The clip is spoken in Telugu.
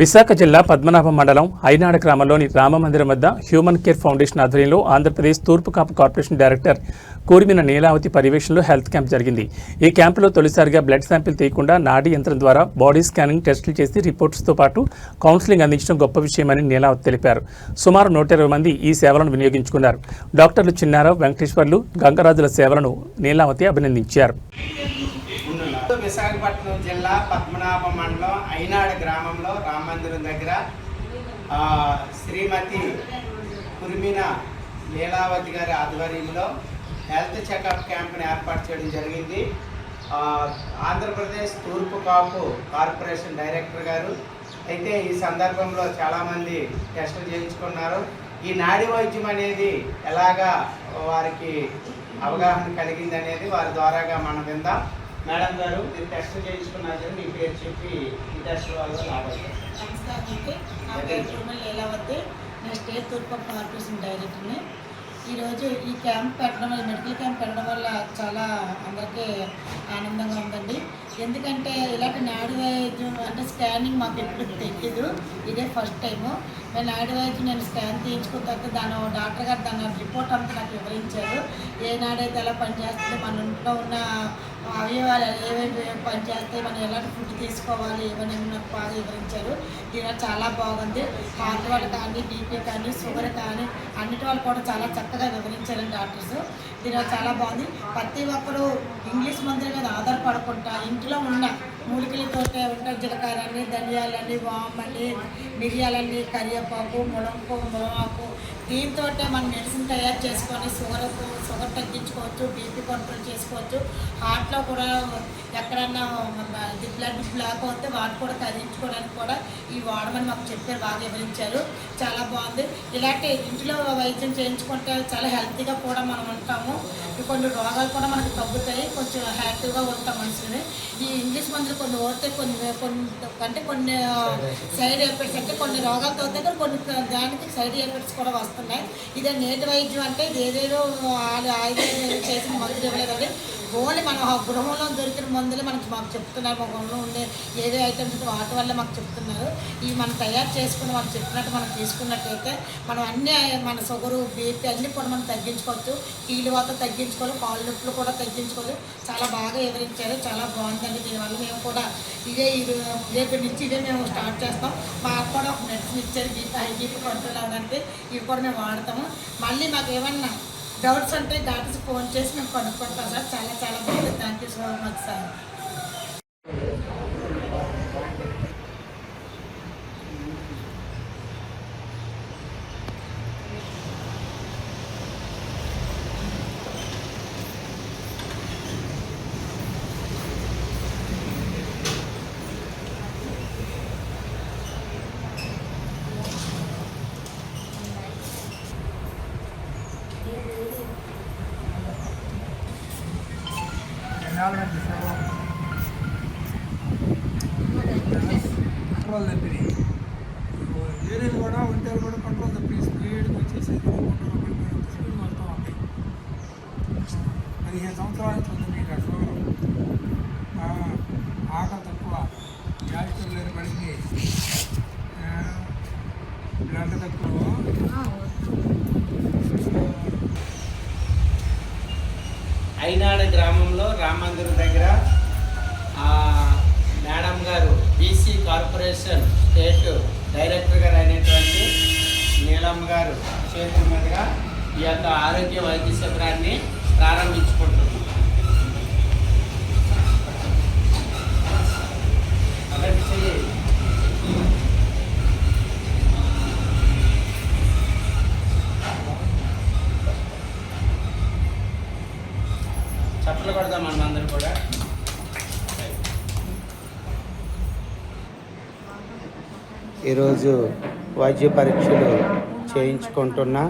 విశాఖ జిల్లా పద్మనాభం మండలం ఐనాడ గ్రామంలోని రామమందిరం వద్ద హ్యూమన్ కేర్ ఫౌండేషన్ ఆధ్వర్యంలో ఆంధ్రప్రదేశ్ తూర్పు కాపు కార్పొరేషన్ డైరెక్టర్ కూర్మిన నీలావతి పర్యవేక్షణలో హెల్త్ క్యాంప్ జరిగింది. ఈ క్యాంపులో తొలిసారిగా బ్లడ్ శాంపిల్ తీయకుండా నాడీ యంత్రం ద్వారా బాడీ స్కానింగ్ టెస్టులు చేసి రిపోర్ట్స్తో పాటు కౌన్సిలింగ్ అందించడం గొప్ప విషయమని నీలావతి తెలిపారు. సుమారు నూట ఇరవై మంది ఈ సేవలను వినియోగించుకున్నారు. డాక్టర్లు చిన్నారావు వెంకటేశ్వర్లు గంగరాజుల సేవలను నీలావతి అభినందించారు. విశాఖపట్నం జిల్లా పద్మనాభ మండలం అయినాడు గ్రామంలో రామ మందిరం దగ్గర శ్రీమతి కురిమిన లీలావతి గారి ఆధ్వర్యంలో హెల్త్ చెకప్ క్యాంప్ని ఏర్పాటు చేయడం జరిగింది. ఆంధ్రప్రదేశ్ తూర్పు కాపు కార్పొరేషన్ డైరెక్టర్ గారు. అయితే ఈ సందర్భంలో చాలామంది టెస్టులు చేయించుకున్నారు. ఈ నాడి వైద్యం అనేది ఎలాగా వారికి అవగాహన కలిగింది అనేది వారి ద్వారాగా మనం విందాం. మేడం గారు మీరు టెస్ట్ చేయించుకున్నారు మీ పేరు చెప్పి ఈ టెస్ట్ వల్ల లాభం నమస్కారం అండి నా పేరు తిరుమల లీలావతి. నేను స్టేట్ తూర్పు కార్పొరేషన్ డైరెక్టర్ని. ఈరోజు ఈ క్యాంప్ పెట్టడం వల్ల మెడికల్ క్యాంప్ పెట్టడం వల్ల చాలా అందరికీ ఆనందంగా ఉందండి. ఎందుకంటే ఇలాంటి నాడు వైద్యం అంటే స్కానింగ్ మాకు ఎప్పుడు తెలియదు ఇదే ఫస్ట్ టైము నేను నాడు వైద్యం నేను స్కాన్ తీయించుకున్న తర్వాత దాని డాక్టర్ గారు దాని రిపోర్ట్ అంతా నాకు వివరించారు. ఏ నాడైతే ఎలా పనిచేస్తుంది మన ఇంట్లో ఉన్న అవయవాలు పని పనిచేస్తాయి మనం ఎలాంటి ఫుడ్ తీసుకోవాలి ఇవన్నీ నాకు బాగా వివరించారు. దీనివల్ల చాలా బాగుంది. హార్ట్ వాళ్ళు కానీ బీపీ కానీ షుగర్ కానీ అన్నిటి వాళ్ళు కూడా చాలా చక్కగా వివరించారండి డాక్టర్స్. దీనివల్ల చాలా బాగుంది. ప్రతి ఒక్కరూ ఇంగ్లీష్ మందుల మీద ఆధారపడకుండా ఇంట్లో ఉన్న మూలికలతోటే ఉంటాయి జీలకర్రని ధనియాలని వామని మిరియాలని కరివేపాకు ములంపు ములమాకు దీంతో మనం మెడిసిన్ తయారు చేసుకొని షుగర్ షుగర్ తగ్గించుకోవచ్చు బీపీ కంట్రోల్ చేసుకోవచ్చు. హార్ట్లో కూడా ఎక్కడన్నా ఇది బ్లడ్ బ్లాక్ అవుతే వాటి కూడా కదిలించుకోవడానికి కూడా ఈ వాడమని మాకు చెప్పారు బాగా వివరించారు. చాలా బాగుంది. ఇలాంటి ఇంట్లో వైద్యం చేయించుకుంటే చాలా హెల్తీగా కూడా మనం ఉంటాము. కొన్ని రోగాలు కూడా మనకు తగ్గుతాయి. కొంచెం హ్యాపీగా ఉంటాం మనుషులని. ఈ ఇంగ్లీష్ మందులు కొన్ని ఓడితే కొన్ని కొన్ని అంటే కొన్ని సైడ్ ఎఫెక్ట్స్ అంటే కొన్ని రోగాలు తగ్గుతాయి కొన్ని దానికి సైడ్ ఎఫెక్ట్స్ కూడా వస్తున్నాయి. ఇదే నేటి వైద్యం అంటే ఇది ఏదేదో ఆ- ఆయుర్వేదం చేసిన మందులు ఇవ్వలేదండి. ఓన్లీ మన గృహంలో దొరికిన మందులు మనకి మాకు చెప్తున్నారు. మా గృహంలో ఉండే ఏదో ఐటమ్స్ వాటి వల్ల మాకు చెప్తున్నారు. ఇవి మనం తయారు చేసుకుని వాళ్ళు చెప్పినట్టు మనం తీసుకున్నట్టయితే మనం అన్ని మన షుగరు బీపీ అన్ని కూడా మనం తగ్గించుకోవచ్చు. కీలు వాత తగ్గించుకోవాలి కాళ్ళు నొప్పులు కూడా తగ్గించుకోవాలి. చాలా బాగా వివరించారు చాలా బాగుందండి దీనివల్ల మేము కూడా ఇదే ఇది రేపు నుంచి ఇదే మేము స్టార్ట్ చేస్తాం. మాకు కూడా ఒక మెడిసిన్ ఇచ్చారు. బీపీ హై బీపీ కంట్రోల్ అవ్వడానికి ఇవి కూడా మేము వాడతాము. మళ్ళీ మాకు ఏమన్నా డౌట్స్ ఉంటే డాక్టర్స్ ఫోన్ చేసి మేము కనుక్కుంటాం సార్. చాలా చాలా thank you so much sir control తప్పింది ఏరియలు కూడా ఒంటేలు కూడా కంట్రోల్ తప్పి స్పీడ్కి వచ్చేసి స్పీడ్ మొత్తం ఉంటాయి పదిహేను సంవత్సరాల నుంచి ఉంది మీకు అసలు షుగర్ తక్కువ గ్యాస్ట్రిక్ లేని పడింది బ్లడ్ తక్కువ. అయినాడ గ్రామంలో రామ మందిరం దగ్గర మేడం గారు బీసీ కార్పొరేషన్ స్టేట్ డైరెక్టర్ గారు అయినటువంటి నీలమ్మ గారు చేతుల మీదుగా ఈ యొక్క ఆరోగ్య వైద్య శిబిరాన్ని ప్రారంభించుకుంటున్నాం. ఈరోజు వైద్య పరీక్షలు చేయించుకుంటున్నా.